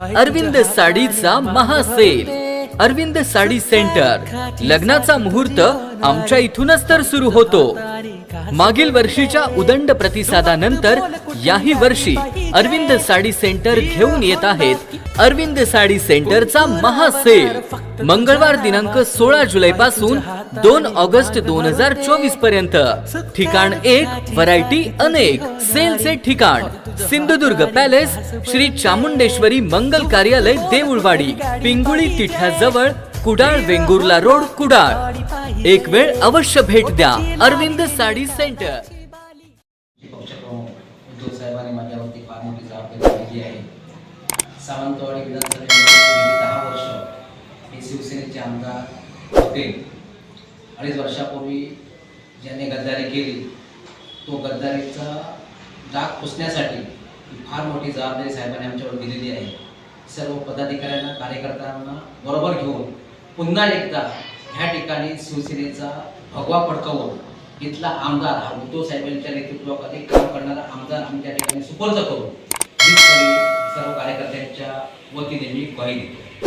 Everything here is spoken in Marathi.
अरविंद साडीचा महासेल. अरविंद साडी सेंटर. लग्नाचा मुहूर्त आमच्या इथूनच तर सुरू होतो. मागील वर्षीच्या उदंड प्रतिसादानंतर याही वर्षी अरविंद साडी सेंटर घेऊन येत आहेत. अरविंद साडी सेंटरचा महासेल. मंगळवार दिनांक सोळा जुलै पासून दोन ऑगस्ट दोन हजार चोवीसपर्यंत. ठिकाण एक व्हरायटी अनेक. सेलचे ठिकाण. सिंधुदुर्ग पॅलेस श्री चामुंडेश्वरी मंगल कार्यालय देऊळवाडी. पिंगुळी तिठ्याजवळ कुडाळ वेंगुर्ला रोड कुडाळ. एक वेळ अवश्य भेट द्या. अरविंद साडी सेंटर. सावंतवाडी विधानसभेमध्ये दहा वर्ष हे शिवसेनेचे आमदार होते. अडीच वर्षापूर्वी ज्यांनी गद्दारी केली तो गद्दारीचा डाग पुसण्यासाठी फार मोठी जबाबदारी साहेबांनी आमच्यावर दिलेली आहे. सर्व पदाधिकाऱ्यांना कार्यकर्त्यांना बरोबर घेऊन पुन्हा एकदा ह्या ठिकाणी शिवसेनेचा भगवा फडकवून इथला आमदार हा उद्धव साहेबांच्या नेतृत्वाखाली काम करणारा आमदार आम्ही त्या ठिकाणी सुपूर्द करून सर्व कार्यकर्त्यांच्या वतीने मी ग्वाही देतो.